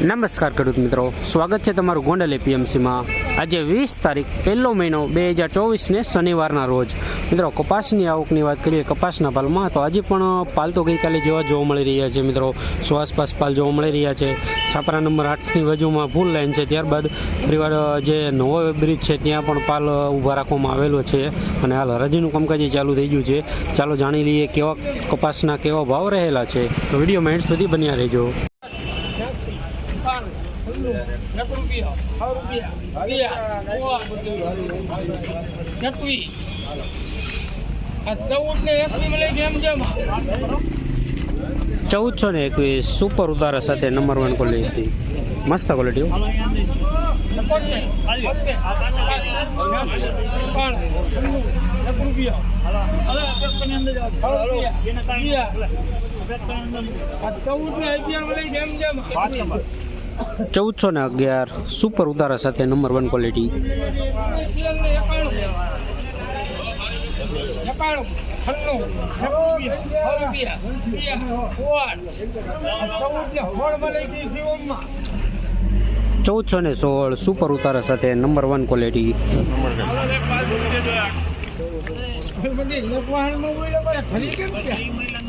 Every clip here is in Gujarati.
નમસ્કાર ખેડૂત મિત્રો. સ્વાગત છે તમારું ગોંડલ એપીએમસીમાં. આજે વીસ તારીખ, પહેલો મહિનો બે હજાર ચોવીસને શનિવારના રોજ. મિત્રો, કપાસની આવકની વાત કરીએ, કપાસના પાલમાં, તો આજે પણ પાલ તો ગઈકાલે જેવા જોવા મળી રહ્યા છે મિત્રો. સો આસપાસ પાલ જોવા મળી રહ્યા છે? છાપરા નંબર આઠની બાજુમાં ફૂલ લાઈન છે. ત્યારબાદ પરિવાર, જે નવો બ્રિજ છે, ત્યાં પણ પાલ ઊભા રાખવામાં આવેલો છે. અને હાલ હરાજીનું કામકાજ ચાલુ થઈ ગયું છે. ચાલો જાણી લઈએ કેવા કપાસના કેવા ભાવ રહેલા છે. તો વિડીયોમાં એન્ડ સુધી બન્યા રહેજો. ચૌદ ને ને એકવીસ. સુપર ઉતારા સાથે નંબર વન ક્વોલિટી મસ્ત ક્વોલિટી ચૌદ ને અગિયાર જેમ જેમ. ચૌદસો ને અગિયાર સુપર ઉતારા સાથે નંબર વન ક્વોલિટી ચૌદસો ને સોળ સુપર ઉતારા સાથે નંબર વન ક્વોલિટી બધી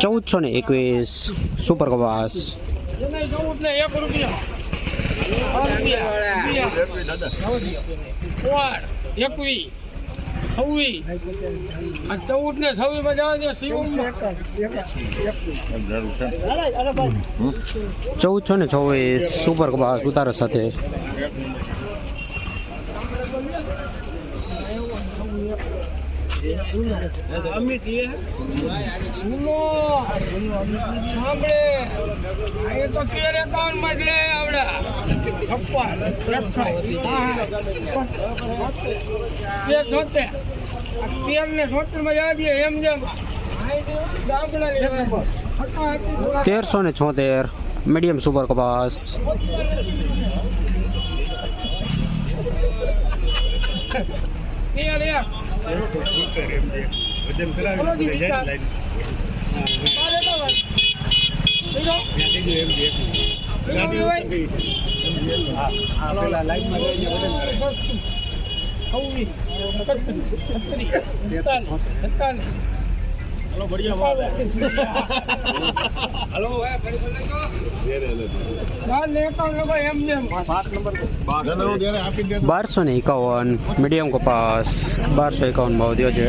ચૌદસો ને એકવીસ સુપર કપાસ. ચૌદ ને એક રૂપિયા. એકવીસ. છવ્વીસ. આ ચૌદ ને છવ્વીસમાં જવા દે શિવમમાં. ચૌદસો ને છવ્વીસ સુપર કપાસ ઉતારા સાથે. ગુનો સાંભળે એ તો તેર એકાવનમાં જ લે આવડા તેર ને છોતેરમાં જવા એમ જેમ તેરસો ને છોતેર મીડિયમ સુપર કપાસ તેર એક. ને એકાવન લોકો એમ બારસો ને એકાવન મીડિયમ કપાસ બારસો એકાવન ભાવ થયો છે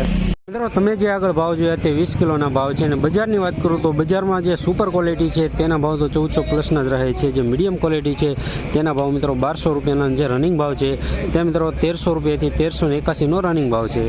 મિત્રો તમે જે આગળ ભાવ જોયા તે વીસ કિલોના ભાવ છે અને બજારની વાત કરું તો બજારમાં જે સુપર ક્વોલિટી છે તેના ભાવ તો ચૌદસો પ્લસના જ રહે છે. જે મીડિયમ ક્વોલિટી છે તેના ભાવ મિત્રો બારસો રૂપિયાના જે રનિંગ ભાવ છે તે મિત્રો તેરસો રૂપિયાથી તેરસો ને એકાસીનો રનિંગ ભાવ છે.